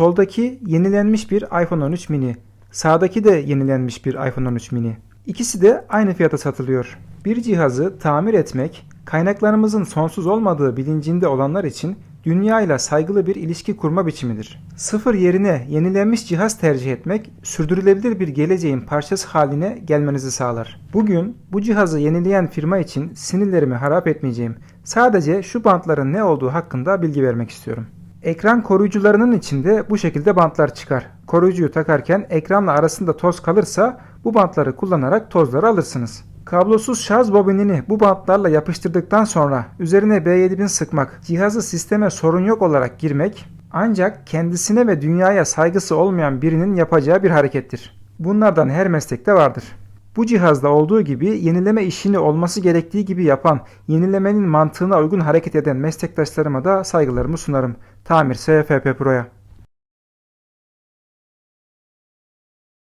Soldaki yenilenmiş bir iPhone 13 mini. Sağdaki de yenilenmiş bir iPhone 13 mini. İkisi de aynı fiyata satılıyor. Bir cihazı tamir etmek, kaynaklarımızın sonsuz olmadığı bilincinde olanlar için dünyayla saygılı bir ilişki kurma biçimidir. Sıfır yerine yenilenmiş cihaz tercih etmek, sürdürülebilir bir geleceğin parçası haline gelmenizi sağlar. Bugün bu cihazı yenileyen firma için sinirlerimi harap etmeyeceğim. Sadece şu bantların ne olduğu hakkında bilgi vermek istiyorum. Ekran koruyucularının içinde bu şekilde bantlar çıkar. Koruyucuyu takarken ekranla arasında toz kalırsa bu bantları kullanarak tozları alırsınız. Kablosuz şarj bobinini bu bantlarla yapıştırdıktan sonra üzerine B7000 sıkmak, cihazı sisteme sorun yok olarak girmek ancak kendisine ve dünyaya saygısı olmayan birinin yapacağı bir harekettir. Bunlardan her meslekte vardır. Bu cihazda olduğu gibi yenileme işini olması gerektiği gibi yapan, yenilemenin mantığına uygun hareket eden meslektaşlarıma da saygılarımı sunarım. Tamir SFP Pro'ya.